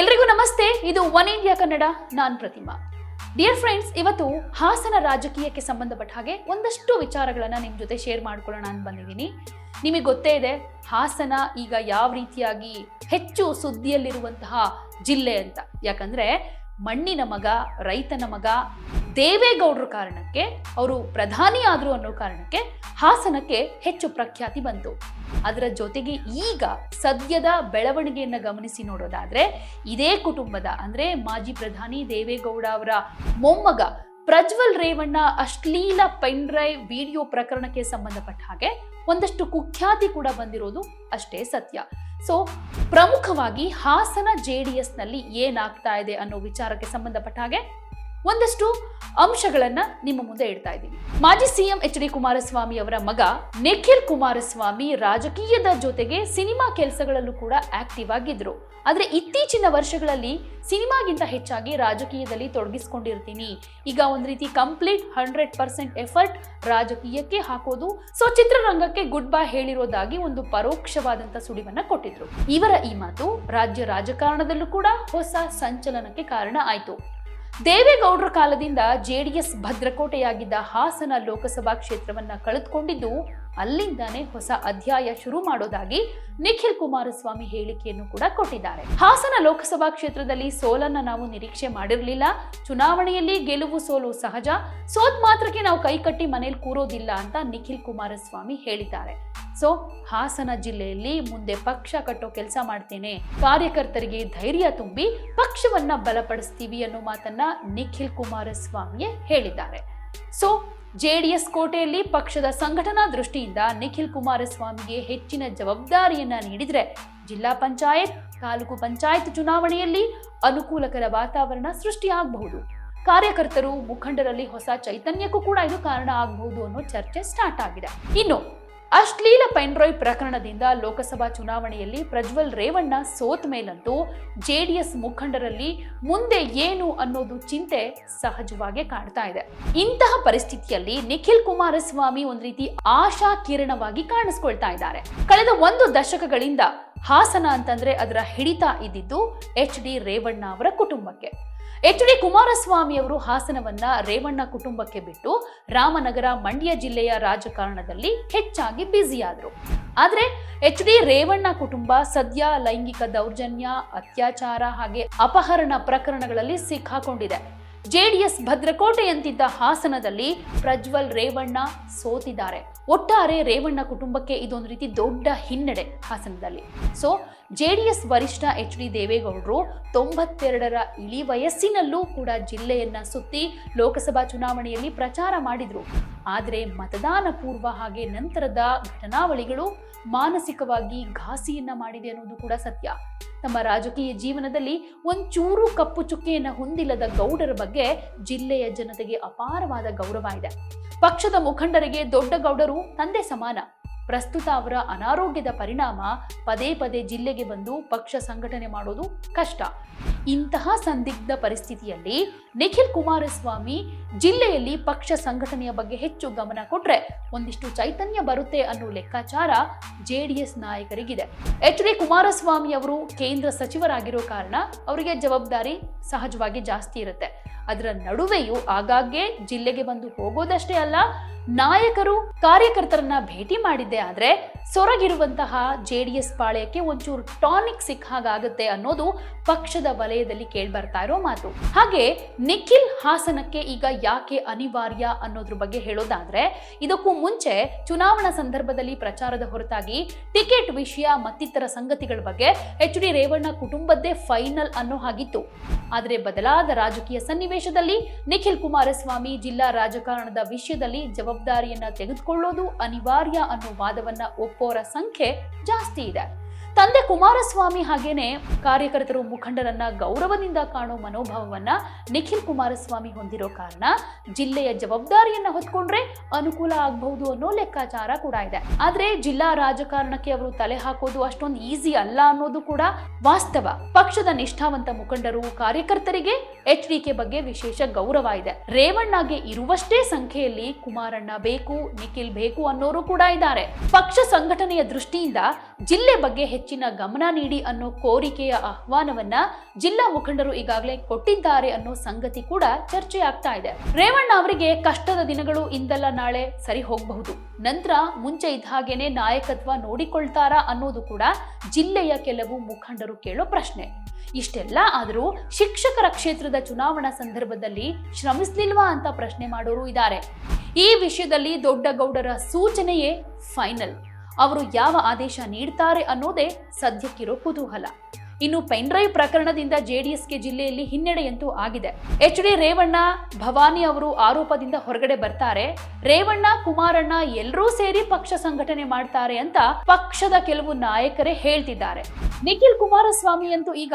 ಎಲ್ರಿಗೂ ನಮಸ್ತೆ. ಇದು ಒನ್ ಇಂಡಿಯಾ ಕನ್ನಡ, ನಾನ್ ಪ್ರತಿಮಾ. ಡಿಯರ್ ಫ್ರೆಂಡ್ಸ್ ಇವತ್ತು ಹಾಸನ ರಾಜಕೀಯಕ್ಕೆ ಸಂಬಂಧಪಟ್ಟ ಹಾಗೆ ಒಂದಷ್ಟು ವಿಚಾರಗಳನ್ನ ನಿಮ್ ಜೊತೆ ಶೇರ್ ಮಾಡ್ಕೊಳ್ಳೋಣ ಅಂತ ಬಂದಿದ್ದೀನಿ. ನಿಮಗೆ ಗೊತ್ತೇ ಇದೆ, ಹಾಸನ ಈಗ ಯಾವ ರೀತಿಯಾಗಿ ಹೆಚ್ಚು ಸುದ್ದಿಯಲ್ಲಿರುವಂತಹ ಜಿಲ್ಲೆ ಅಂತ. ಯಾಕಂದ್ರೆ ಮಣ್ಣಿನ ಮಗ, ರೈತನ ಮಗ, ದೇವೇಗೌಡರ ಕಾರಣಕ್ಕೆ, ಅವರು ಪ್ರಧಾನಿ ಆದರು ಅನ್ನೋ ಕಾರಣಕ್ಕೆ ಹಾಸನಕ್ಕೆ ಹೆಚ್ಚು ಪ್ರಖ್ಯಾತಿ ಬಂತು. ಅದರ ಜೊತೆಗೆ ಈಗ ಸದ್ಯದ ಬೆಳವಣಿಗೆಯನ್ನು ಗಮನಿಸಿ ನೋಡೋದಾದ್ರೆ, ಇದೇ ಕುಟುಂಬದ ಅಂದ್ರೆ ಮಾಜಿ ಪ್ರಧಾನಿ ದೇವೇಗೌಡ ಅವರ ಮೊಮ್ಮಗ ಪ್ರಜ್ವಲ್ ರೇವಣ್ಣ ಅಶ್ಲೀಲ ಪೆನ್ ಡ್ರೈವ್ ವಿಡಿಯೋ ಪ್ರಕರಣಕ್ಕೆ ಸಂಬಂಧಪಟ್ಟ ಹಾಗೆ ಒಂದಷ್ಟು ಕುಖ್ಯಾತಿ ಕೂಡ ಬಂದಿರೋದು ಅಷ್ಟೇ ಸತ್ಯ. ಸೊ ಪ್ರಮುಖವಾಗಿ ಹಾಸನ ಜೆ ಡಿ ಎಸ್ನಲ್ಲಿ ಏನಾಗ್ತಾ ಇದೆ ಅನ್ನೋ ವಿಚಾರಕ್ಕೆ ಸಂಬಂಧಪಟ್ಟ ಹಾಗೆ ಒಂದಷ್ಟು ಅಂಶಗಳನ್ನ ನಿಮ್ಮ ಮುಂದೆ ಇಡ್ತಾ ಇದ್ದೀನಿ. ಮಾಜಿ ಸಿಎಂ ಎಚ್ ಡಿ ಕುಮಾರಸ್ವಾಮಿ ಅವರ ಮಗ ನಿಖಿಲ್ ಕುಮಾರಸ್ವಾಮಿ ರಾಜಕೀಯದ ಜೊತೆಗೆ ಸಿನಿಮಾ ಕೆಲಸಗಳಲ್ಲೂ ಕೂಡ ಆಕ್ಟಿವ್ ಆಗಿದ್ರು. ಆದ್ರೆ ಇತ್ತೀಚಿನ ವರ್ಷಗಳಲ್ಲಿ ಸಿನಿಮಾಗಿಂತ ಹೆಚ್ಚಾಗಿ ರಾಜಕೀಯದಲ್ಲಿ ತೊಡಗಿಸ್ಕೊಂಡಿರ್ತೀನಿ. ಈಗ ಒಂದು ರೀತಿ ಕಂಪ್ಲೀಟ್ ಹಂಡ್ರೆಡ್ ಪರ್ಸೆಂಟ್ ಎಫರ್ಟ್ ರಾಜಕೀಯಕ್ಕೆ ಹಾಕೋದು, ಸೊ ಚಿತ್ರರಂಗಕ್ಕೆ ಗುಡ್ ಬೈ ಹೇಳಿರೋದಾಗಿ ಒಂದು ಪರೋಕ್ಷವಾದಂತ ಸುಳಿವನ್ನ ಕೊಟ್ಟಿದ್ರು. ಇವರ ಈ ಮಾತು ರಾಜ್ಯ ರಾಜಕಾರಣದಲ್ಲೂ ಕೂಡ ಹೊಸ ಸಂಚಲನಕ್ಕೆ ಕಾರಣ ಆಯ್ತು. ದೇವೇಗೌಡರ ಕಾಲದಿಂದ ಜೆಡಿಎಸ್ ಭದ್ರಕೋಟೆಯಾಗಿದ್ದ ಹಾಸನ ಲೋಕಸಭಾ ಕ್ಷೇತ್ರವನ್ನ ಕಳೆದುಕೊಂಡಿದ್ದು ಅಲ್ಲಿಂದಾನೇ ಹೊಸ ಅಧ್ಯಾಯ ಶುರು ಮಾಡೋದಾಗಿ ನಿಖಿಲ್ ಕುಮಾರಸ್ವಾಮಿ ಹೇಳಿಕೆಯನ್ನು ಕೂಡ ಕೊಟ್ಟಿದ್ದಾರೆ. ಹಾಸನ ಲೋಕಸಭಾ ಕ್ಷೇತ್ರದಲ್ಲಿ ಸೋಲನ್ನ ನಾವು ನಿರೀಕ್ಷೆ ಮಾಡಿರಲಿಲ್ಲ. ಚುನಾವಣೆಯಲ್ಲಿ ಗೆಲುವು ಸೋಲು ಸಹಜ. ಸೋತ್ ಮಾತ್ರಕ್ಕೆ ನಾವು ಕೈಕಟ್ಟಿ ಮನೇಲಿ ಕೂರೋದಿಲ್ಲ ಅಂತ ನಿಖಿಲ್ ಕುಮಾರಸ್ವಾಮಿ ಹೇಳಿದ್ದಾರೆ. ಸೊ, ಹಾಸನ ಜಿಲ್ಲೆಯಲ್ಲಿ ಮುಂದೆ ಪಕ್ಷ ಕಟ್ಟೋ ಕೆಲಸ ಮಾಡ್ತೇನೆ. ಕಾರ್ಯಕರ್ತರಿಗೆ ಧೈರ್ಯ ತುಂಬಿ ಪಕ್ಷವನ್ನ ಬಲಪಡಿಸ್ತೀವಿ ಅನ್ನೋ ಮಾತನ್ನ ನಿಖಿಲ್ ಕುಮಾರಸ್ವಾಮಿಯೇ ಹೇಳಿದ್ದಾರೆ. ಸೊ, ಜೆಡಿಎಸ್ ಕೋಟೆಯಲ್ಲಿ ಪಕ್ಷದ ಸಂಘಟನಾ ದೃಷ್ಟಿಯಿಂದ ನಿಖಿಲ್ ಕುಮಾರಸ್ವಾಮಿಗೆ ಹೆಚ್ಚಿನ ಜವಾಬ್ದಾರಿಯನ್ನ ನೀಡಿದರೆ ಜಿಲ್ಲಾ ಪಂಚಾಯತ್, ತಾಲೂಕು ಪಂಚಾಯತ್ ಚುನಾವಣೆಯಲ್ಲಿ ಅನುಕೂಲಕರ ವಾತಾವರಣ ಸೃಷ್ಟಿಯಾಗಬಹುದು ಕಾರ್ಯಕರ್ತರು ಮುಖಂಡರಲ್ಲಿ ಹೊಸ ಚೈತನ್ಯಕ್ಕೂ ಕೂಡ ಇದು ಕಾರಣ ಆಗಬಹುದು ಅನ್ನೋ ಚರ್ಚೆ ಸ್ಟಾರ್ಟ್ ಆಗಿದೆ. ಇನ್ನು ಅಶ್ಲೀಲ ಪೆನ್ಡ್ರೈವ್ ಪ್ರಕರಣದಿಂದ ಲೋಕಸಭಾ ಚುನಾವಣೆಯಲ್ಲಿ ಪ್ರಜ್ವಲ್ ರೇವಣ್ಣ ಸೋತ್ ಮೇಲಂತೂ ಜೆಡಿಎಸ್ ಮುಖಂಡರಲ್ಲಿ ಮುಂದೆ ಏನು ಅನ್ನೋದು ಚಿಂತೆ ಸಹಜವಾಗಿ ಕಾಣ್ತಾ ಇದೆ. ಇಂತಹ ಪರಿಸ್ಥಿತಿಯಲ್ಲಿ ನಿಖಿಲ್ ಕುಮಾರಸ್ವಾಮಿ ಒಂದ್ ರೀತಿ ಆಶಾ ಕಿರಣವಾಗಿ ಕಾಣಿಸ್ಕೊಳ್ತಾ ಇದ್ದಾರೆ. ಕಳೆದ ಒಂದು ದಶಕಗಳಿಂದ ಹಾಸನ ಅಂತಂದ್ರೆ ಅದರ ಹಿಡಿತ ಇದ್ದಿದ್ದು ಎಚ್ ಡಿ ರೇವಣ್ಣ ಅವರ ಕುಟುಂಬಕ್ಕೆ. ಎಚ್ ಡಿ ಕುಮಾರಸ್ವಾಮಿ ಅವರು ಹಾಸನವನ್ನ ರೇವಣ್ಣ ಕುಟುಂಬಕ್ಕೆ ಬಿಟ್ಟು ರಾಮನಗರ, ಮಂಡ್ಯ ಜಿಲ್ಲೆಯ ರಾಜಕಾರಣದಲ್ಲಿ ಹೆಚ್ಚಾಗಿ ಬ್ಯುಸಿಯಾದರು. ಆದ್ರೆ ಎಚ್ ಡಿ ರೇವಣ್ಣ ಕುಟುಂಬ ಸದ್ಯ ಲೈಂಗಿಕ ದೌರ್ಜನ್ಯ, ಅತ್ಯಾಚಾರ ಹಾಗೆ ಅಪಹರಣ ಪ್ರಕರಣಗಳಲ್ಲಿ ಸಿಕ್ಕಾಕೊಂಡಿದೆ. ಜೆಡಿಎಸ್ ಭದ್ರಕೋಟೆಯಂತಿದ್ದ ಹಾಸನದಲ್ಲಿ ಪ್ರಜ್ವಲ್ ರೇವಣ್ಣ ಸೋತಿದ್ದಾರೆ. ಒಟ್ಟಾರೆ ರೇವಣ್ಣ ಕುಟುಂಬಕ್ಕೆ ಇದೊಂದು ರೀತಿ ದೊಡ್ಡ ಹಿನ್ನಡೆ ಹಾಸನದಲ್ಲಿ. ಸೊ ಜೆಡಿಎಸ್ ವರಿಷ್ಠ ಎಚ್ ಡಿ ದೇವೇಗೌಡರು ತೊಂಬತ್ತೆರಡರ ಇಳಿ ವಯಸ್ಸಿನಲ್ಲೂ ಕೂಡ ಜಿಲ್ಲೆಯನ್ನ ಸುತ್ತಿ ಲೋಕಸಭಾ ಚುನಾವಣೆಯಲ್ಲಿ ಪ್ರಚಾರ ಮಾಡಿದ್ರು. ಆದರೆ ಮತದಾನ ಪೂರ್ವ ಹಾಗೆ ನಂತರದ ಘಟನಾವಳಿಗಳು ಮಾನಸಿಕವಾಗಿ ಘಾಸಿಯನ್ನ ಮಾಡಿದೆ ಅನ್ನೋದು ಕೂಡ ಸತ್ಯ. ತಮ್ಮ ರಾಜಕೀಯ ಜೀವನದಲ್ಲಿ ಒಂಚೂರು ಕಪ್ಪು ಚುಕ್ಕೆಯನ್ನು ಹೊಂದಿಲ್ಲದ ಗೌಡರ ಬಗ್ಗೆ ಜಿಲ್ಲೆಯ ಜನತೆಗೆ ಅಪಾರವಾದ ಗೌರವ ಇದೆ. ಪಕ್ಷದ ಮುಖಂಡರಿಗೆ ದೊಡ್ಡ ಗೌಡರು ತಂದೆ ಸಮಾನ. ಪ್ರಸ್ತುತ ಅವರ ಅನಾರೋಗ್ಯದ ಪರಿಣಾಮ ಪದೇ ಪದೇ ಜಿಲ್ಲೆಗೆ ಬಂದು ಪಕ್ಷ ಸಂಘಟನೆ ಮಾಡೋದು ಕಷ್ಟ. ಇಂತಹ ಸಂದಿಗ್ಧ ಪರಿಸ್ಥಿತಿಯಲ್ಲಿ ನಿಖಿಲ್ ಕುಮಾರಸ್ವಾಮಿ ಜಿಲ್ಲೆಯಲ್ಲಿ ಪಕ್ಷ ಸಂಘಟನೆಯ ಬಗ್ಗೆ ಹೆಚ್ಚು ಗಮನ ಕೊಟ್ರೆ ಒಂದಿಷ್ಟು ಚೈತನ್ಯ ಬರುತ್ತೆ ಅನ್ನೋ ಲೆಕ್ಕಾಚಾರ ಜೆಡಿಎಸ್ ನಾಯಕರಿಗಿದೆ. ಎಚ್ ಡಿ ಕುಮಾರಸ್ವಾಮಿ ಅವರು ಕೇಂದ್ರ ಸಚಿವರಾಗಿರೋ ಕಾರಣ ಅವರಿಗೆ ಜವಾಬ್ದಾರಿ ಸಹಜವಾಗಿ ಜಾಸ್ತಿ ಇರುತ್ತೆ. ಅದರ ನಡುವೆಯೂ ಆಗಾಗ್ಗೆ ಜಿಲ್ಲೆಗೆ ಬಂದು ಹೋಗೋದಷ್ಟೇ ಅಲ್ಲ, ನಾಯಕರು ಕಾರ್ಯಕರ್ತರನ್ನ ಭೇಟಿ ಮಾಡಿದ್ದೆ ಆದ್ರೆ ಸೊರಗಿರುವಂತಹ ಜೆ ಡಿ ಎಸ್ ಪಾಳ್ಯಕ್ಕೆ ಒಂಚೂರು ಟಾನಿಕ್ ಸಿಕ್ಕ ಹಾಗಾಗುತ್ತೆ ಅನ್ನೋದು ಪಕ್ಷದ ವಲಯದಲ್ಲಿ ಕೇಳ್ಬರ್ತಾ ಇರೋ ಮಾತು. ಹಾಗೆ ನಿಖಿಲ್ ಹಾಸನಕ್ಕೆ ಈಗ ಯಾಕೆ ಅನಿವಾರ್ಯ ಅನ್ನೋದ್ರ ಬಗ್ಗೆ ಹೇಳೋದಾದ್ರೆ, ಇದಕ್ಕೂ ಮುಂಚೆ ಚುನಾವಣಾ ಸಂದರ್ಭದಲ್ಲಿ ಪ್ರಚಾರದ ಹೊರತಾಗಿ ಟಿಕೆಟ್ ವಿಷಯ ಮತ್ತಿತರ ಸಂಗತಿಗಳ ಬಗ್ಗೆ ಎಚ್ ಡಿ ರೇವಣ್ಣ ಕುಟುಂಬದ್ದೇ ಫೈನಲ್ ಅನ್ನೋ ಹಾಗಿತ್ತು. ಆದರೆ ಬದಲಾದ ರಾಜಕೀಯ ಸನ್ನಿವೇಶದಲ್ಲಿ ನಿಖಿಲ್ ಕುಮಾರಸ್ವಾಮಿ ಜಿಲ್ಲಾ ರಾಜಕಾರಣದ ವಿಷಯದಲ್ಲಿ ಜವಾಬ್ದಾರಿಯನ್ನ ತೆಗೆದುಕೊಳ್ಳೋದು ಅನಿವಾರ್ಯ ಅನ್ನೋ ವಾದವನ್ನ ಒಪ್ಪೋರ ಸಂಖ್ಯೆ ಜಾಸ್ತಿ ಇದೆ. ತಂದೆ ಕುಮಾರಸ್ವಾಮಿ ಹಾಗೇನೆ ಕಾರ್ಯಕರ್ತರು ಮುಖಂಡರನ್ನ ಗೌರವದಿಂದ ಕಾಣೋ ಮನೋಭಾವವನ್ನ ನಿಖಿಲ್ ಕುಮಾರಸ್ವಾಮಿ ಹೊಂದಿರೋ ಕಾರಣ ಜಿಲ್ಲೆಯ ಜವಾಬ್ದಾರಿಯನ್ನ ಹೊತ್ಕೊಂಡ್ರೆ ಅನುಕೂಲ ಆಗಬಹುದು ಅನ್ನೋ ಲೆಕ್ಕಾಚಾರ ಕೂಡ ಇದೆ. ಆದ್ರೆ ಜಿಲ್ಲಾ ರಾಜಕಾರಣಕ್ಕೆ ಅವರು ತಲೆ ಹಾಕೋದು ಅಷ್ಟೊಂದು ಈಸಿ ಅಲ್ಲ ಅನ್ನೋದು ಕೂಡ ವಾಸ್ತವ. ಪಕ್ಷದ ನಿಷ್ಠಾವಂತ ಮುಖಂಡರು, ಕಾರ್ಯಕರ್ತರಿಗೆ ಎಚ್ ಬಗ್ಗೆ ವಿಶೇಷ ಗೌರವ ಇದೆ. ರೇವಣ್ಣಗೆ ಇರುವಷ್ಟೇ ಸಂಖ್ಯೆಯಲ್ಲಿ ಕುಮಾರಣ್ಣ ಬೇಕು, ನಿಖಿಲ್ ಬೇಕು ಅನ್ನೋರು ಕೂಡ ಇದ್ದಾರೆ. ಪಕ್ಷ ಸಂಘಟನೆಯ ದೃಷ್ಟಿಯಿಂದ ಜಿಲ್ಲೆ ಬಗ್ಗೆ ಹೆಚ್ಚಿನ ಗಮನ ನೀಡಿ ಅನ್ನೋ ಕೋರಿಕೆಯ ಆಹ್ವಾನವನ್ನ ಜಿಲ್ಲಾ ಮುಖಂಡರು ಈಗಾಗಲೇ ಕೊಟ್ಟಿದ್ದಾರೆ ಅನ್ನೋ ಸಂಗತಿ ಕೂಡ ಚರ್ಚೆ ಆಗ್ತಾ ಇದೆ. ರೇವಣ್ಣ ಅವರಿಗೆ ಕಷ್ಟದ ದಿನಗಳು ಇಂದಲ್ಲ ನಾಳೆ ಸರಿ ಹೋಗಬಹುದು. ನಂತರ ಮುಂಚೆ ಇದ್ದ ಹಾಗೇನೆ ನಾಯಕತ್ವ ನೋಡಿಕೊಳ್ತಾರಾ ಅನ್ನೋದು ಕೂಡ ಜಿಲ್ಲೆಯ ಕೆಲವು ಮುಖಂಡರು ಕೇಳೋ ಪ್ರಶ್ನೆ. ಇಷ್ಟೆಲ್ಲ ಆದರೂ ಶಿಕ್ಷಕರ ಕ್ಷೇತ್ರದ ಚುನಾವಣಾ ಸಂದರ್ಭದಲ್ಲಿ ಶ್ರಮಿಸಲಿಲ್ವಾ ಅಂತ ಪ್ರಶ್ನೆ ಮಾಡೋರು ಇದ್ದಾರೆ. ಈ ವಿಷಯದಲ್ಲಿ ದೊಡ್ಡ ಗೌಡರ ಸೂಚನೆಯೇ ಫೈನಲ್ ಅವರು ಯಾವ ಆದೇಶ ನೀಡ್ತಾರೆ ಅನ್ನೋದೇ ಸದ್ಯಕ್ಕಿರೋ ಕುತೂಹಲ. ಇನ್ನು ಪೆನ್ಡ್ರೈವ್ ಪ್ರಕರಣದಿಂದ ಜೆಡಿಎಸ್ಗೆ ಜಿಲ್ಲೆಯಲ್ಲಿ ಹಿನ್ನಡೆಯಂತೂ ಆಗಿದೆ. ಎಚ್ ಡಿ ರೇವಣ್ಣ, ಭವಾನಿ ಅವರು ಆರೋಪದಿಂದ ಹೊರಗಡೆ ಬರ್ತಾರೆ. ರೇವಣ್ಣ, ಕುಮಾರಣ್ಣ ಎಲ್ಲರೂ ಸೇರಿ ಪಕ್ಷ ಸಂಘಟನೆ ಮಾಡ್ತಾರೆ ಅಂತ ಪಕ್ಷದ ಕೆಲವು ನಾಯಕರೇ ಹೇಳ್ತಿದ್ದಾರೆ. ನಿಖಿಲ್ ಕುಮಾರಸ್ವಾಮಿ ಅಂತೂ ಈಗ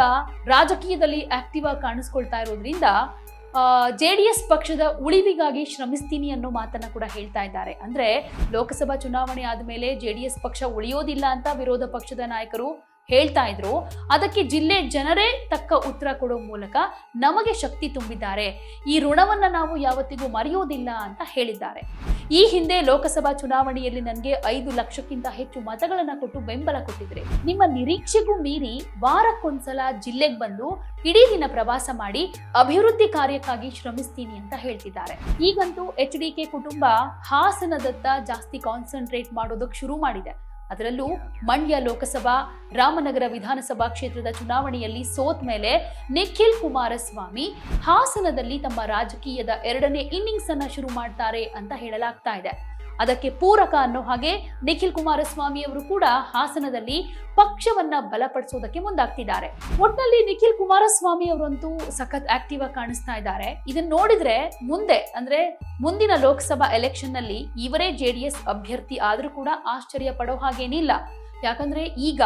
ರಾಜಕೀಯದಲ್ಲಿ ಆಕ್ಟಿವ್ ಆಗಿ ಕಾಣಿಸ್ಕೊಳ್ತಾ ಇರೋದ್ರಿಂದ ಜೆ ಡಿ ಎಸ್ ಪಕ್ಷದ ಉಳಿವಿಗಾಗಿ ಶ್ರಮಿಸ್ತೀನಿ ಅನ್ನೋ ಮಾತನ್ನ ಕೂಡ ಹೇಳ್ತಾ ಇದ್ದಾರೆ. ಅಂದ್ರೆ ಲೋಕಸಭಾ ಚುನಾವಣೆ ಆದಮೇಲೆ ಜೆ ಡಿ ಎಸ್ ಪಕ್ಷ ಉಳಿಯೋದಿಲ್ಲ ಅಂತ ವಿರೋಧ ಪಕ್ಷದ ನಾಯಕರು ಹೇಳ್ತಾ ಇದ್ರು. ಅದಕ್ಕೆ ಜಿಲ್ಲೆ ಜನರೇ ತಕ್ಕ ಉತ್ತರ ಕೊಡೋ ಮೂಲಕ ನಮಗೆ ಶಕ್ತಿ ತುಂಬಿದ್ದಾರೆ. ಈ ಋಣವನ್ನ ನಾವು ಯಾವತ್ತಿಗೂ ಮರೆಯೋದಿಲ್ಲ ಅಂತ ಹೇಳಿದ್ದಾರೆ. ಈ ಹಿಂದೆ ಲೋಕಸಭಾ ಚುನಾವಣೆಯಲ್ಲಿ ನನಗೆ ಐದು ಲಕ್ಷಕ್ಕಿಂತ ಹೆಚ್ಚು ಮತಗಳನ್ನ ಕೊಟ್ಟು ಬೆಂಬಲ ಕೊಟ್ಟಿದ್ರೆ ನಿಮ್ಮ ನಿರೀಕ್ಷೆಗೂ ಮೀರಿ ವಾರಕ್ಕೊಂದ್ಸಲ ಜಿಲ್ಲೆಗೆ ಬಂದು ಇಡೀ ದಿನ ಪ್ರವಾಸ ಮಾಡಿ ಅಭಿವೃದ್ಧಿ ಕಾರ್ಯಕ್ಕಾಗಿ ಶ್ರಮಿಸ್ತೀನಿ ಅಂತ ಹೇಳ್ತಿದ್ದಾರೆ. ಈಗಂತೂ ಎಚ್ ಡಿ ಕೆ ಕುಟುಂಬ ಹಾಸನದತ್ತ ಜಾಸ್ತಿ ಕಾನ್ಸಂಟ್ರೇಟ್ ಮಾಡೋದಕ್ಕೆ ಶುರು ಮಾಡಿದೆ. ಅದರಲ್ಲೂ ಮಂಡ್ಯ ಲೋಕಸಭಾ, ರಾಮನಗರ ವಿಧಾನಸಭಾ ಕ್ಷೇತ್ರದ ಚುನಾವಣೆಯಲ್ಲಿ ಸೋತ್ ಮೇಲೆ ನಿಖಿಲ್ ಕುಮಾರಸ್ವಾಮಿ ಹಾಸನದಲ್ಲಿ ತಮ್ಮ ರಾಜಕೀಯದ ಎರಡನೇ ಇನ್ನಿಂಗ್ಸ್ ಅನ್ನ ಶುರು ಮಾಡ್ತಾರೆ ಅಂತ ಹೇಳಲಾಗ್ತಾ ಇದೆ. ಅದಕ್ಕೆ ಪೂರಕ ಅನ್ನೋ ಹಾಗೆ ನಿಖಿಲ್ ಕುಮಾರಸ್ವಾಮಿ ಅವರು ಕೂಡ ಹಾಸನದಲ್ಲಿ ಪಕ್ಷವನ್ನ ಬಲಪಡಿಸೋದಕ್ಕೆ ಮುಂದಾಗ್ತಿದ್ದಾರೆ. ಒಟ್ಟಿನಲ್ಲಿ ನಿಖಿಲ್ ಕುಮಾರಸ್ವಾಮಿ ಅವರಂತೂ ಸಖತ್ ಆಕ್ಟಿವ್ ಆಗಿ ಕಾಣಿಸ್ತಾ ಇದ್ದಾರೆ. ಇದನ್ನ ನೋಡಿದ್ರೆ ಮುಂದೆ, ಅಂದ್ರೆ ಮುಂದಿನ ಲೋಕಸಭಾ ಎಲೆಕ್ಷನ್ನಲ್ಲಿ ಇವರೇ ಜೆಡಿಎಸ್ ಅಭ್ಯರ್ಥಿ ಆದ್ರೂ ಕೂಡ ಆಶ್ಚರ್ಯ ಪಡೋ ಹಾಗೇನಿಲ್ಲ. ಯಾಕಂದ್ರೆ ಈಗ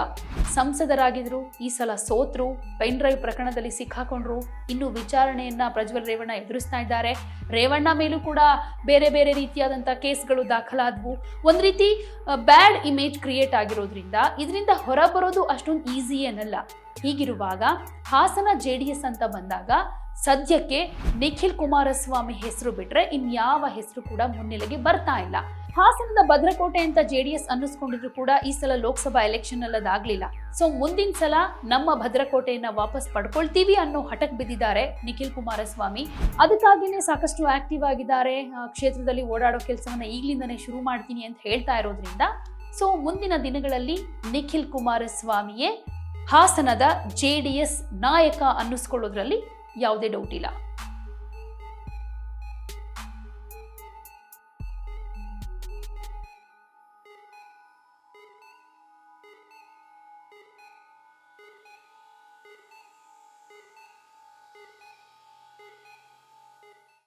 ಸಂಸದರಾಗಿದ್ರು, ಈ ಸಲ ಸೋತ್ರು, ಪೆನ್ ಡ್ರೈವ್ ಪ್ರಕರಣದಲ್ಲಿ ಸಿಕ್ಕಾಕೊಂಡ್ರು, ಇನ್ನು ವಿಚಾರಣೆಯನ್ನ ಪ್ರಜ್ವಲ್ ರೇವಣ್ಣ ಎದುರಿಸ್ತಾ ಇದ್ದಾರೆ. ರೇವಣ್ಣ ಮೇಲೂ ಕೂಡ ಬೇರೆ ಬೇರೆ ರೀತಿಯಾದಂಥ ಕೇಸ್ಗಳು ದಾಖಲಾದವು. ಒಂದು ರೀತಿ ಬ್ಯಾಡ್ ಇಮೇಜ್ ಕ್ರಿಯೇಟ್ ಆಗಿರೋದ್ರಿಂದ ಇದರಿಂದ ಹೊರಬರೋದು ಅಷ್ಟೊಂದು ಈಸಿ ಏನಲ್ಲ. ಹೀಗಿರುವಾಗ ಹಾಸನ ಜೆ ಅಂತ ಬಂದಾಗ ಸದ್ಯಕ್ಕೆ ನಿಖಿಲ್ ಕುಮಾರಸ್ವಾಮಿ ಹೆಸರು ಬಿಟ್ರೆ ಇನ್ಯಾವ ಹೆಸರು ಕೂಡ ಮುನ್ನೆಲೆಗೆ ಬರ್ತಾ ಇಲ್ಲ. ಹಾಸನದ ಭದ್ರಕೋಟೆ ಅಂತ ಜೆ ಡಿ ಎಸ್ ಅನ್ನಿಸ್ಕೊಂಡಿದ್ರು ಕೂಡ ಈ ಸಲ ಲೋಕಸಭಾ ಎಲೆಕ್ಷನ್ ಅಲ್ಲಿ ಅದಾಗ್ಲಿಲ್ಲ ಸೊ ಮುಂದಿನ ಸಲ ನಮ್ಮ ಭದ್ರಕೋಟೆಯನ್ನ ವಾಪಸ್ ಪಡ್ಕೊಳ್ತೀವಿ ಅನ್ನೋ ಹಠಕ್ ಬಿದ್ದಿದ್ದಾರೆ ನಿಖಿಲ್ ಕುಮಾರಸ್ವಾಮಿ. ಅದಕ್ಕಾಗಿನೇ ಸಾಕಷ್ಟು ಆಕ್ಟಿವ್ ಆಗಿದ್ದಾರೆ. ಕ್ಷೇತ್ರದಲ್ಲಿ ಓಡಾಡೋ ಕೆಲಸವನ್ನ ಈಗ್ಲಿಂದನೇ ಶುರು ಮಾಡ್ತೀನಿ ಅಂತ ಹೇಳ್ತಾ ಇರೋದ್ರಿಂದ. ಸೊ ಮುಂದಿನ ದಿನಗಳಲ್ಲಿ ನಿಖಿಲ್ ಕುಮಾರಸ್ವಾಮಿಯೇ ಹಾಸನದ ಜೆ ಡಿ ಎಸ್ ನಾಯಕ ಅನ್ನಿಸ್ಕೊಳ್ಳೋದ್ರಲ್ಲಿ ಯಾವುದೇ ಡೌಟ್ ಇಲ್ಲ.